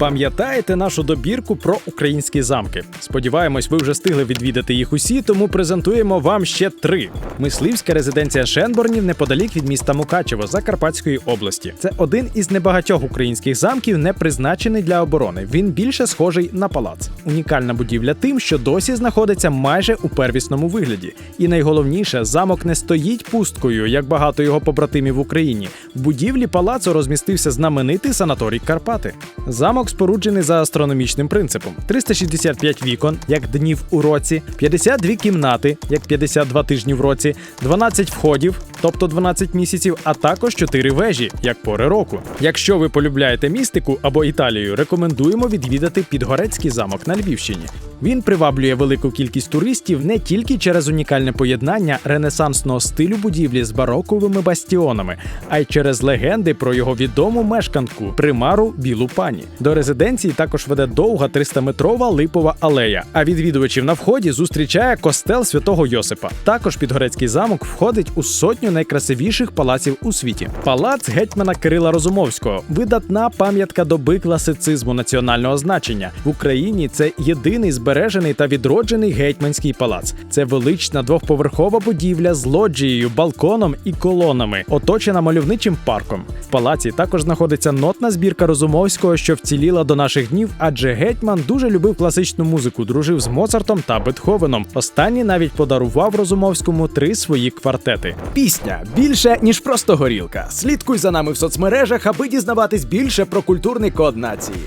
Пам'ятаєте нашу добірку про українські замки? Сподіваємось, ви вже встигли відвідати їх усі, тому презентуємо вам ще три: мисливська резиденція Шенборнів неподалік від міста Мукачево Закарпатської області. Це один із небагатьох українських замків, не призначений для оборони. Він більше схожий на палац. Унікальна будівля тим, що досі знаходиться майже у первісному вигляді. І найголовніше, замок не стоїть пусткою, як багато його побратимів в Україні. В будівлі палацу розмістився знаменитий санаторій Карпати. Замок споруджений за астрономічним принципом: 365 вікон, як днів у році, 52 кімнати, як 52 тижні в році, 12 входів, тобто 12 місяців, а також 4 вежі, як пори року. Якщо ви полюбляєте містику або Італію, рекомендуємо відвідати Підгорецький замок на Львівщині. Він приваблює велику кількість туристів не тільки через унікальне поєднання ренесансного стилю будівлі з бароковими бастіонами, а й через легенди про його відому мешканку примару Білу пані. До резиденції також веде довга 300-метрова липова алея. А відвідувачів на вході зустрічає костел святого Йосипа. Також Підгорецький замок входить у сотню найкрасивіших палаців у світі. Палац гетьмана Кирила Розумовського видатна пам'ятка доби класицизму національного значення в Україні. Це єдиний збережений та відроджений гетьманський палац. Це велична двохповерхова будівля з лоджією, балконом і колонами, оточена мальовничим парком. В палаці також знаходиться нотна збірка Розумовського, що вціліла до наших днів, адже гетьман дуже любив класичну музику, дружив з Моцартом та Бетховеном. Останній навіть подарував Розумовському три свої квартети. Пісня більше ніж просто горілка. Слідкуй за нами в соцмережах, аби дізнаватись більше про культурний код нації.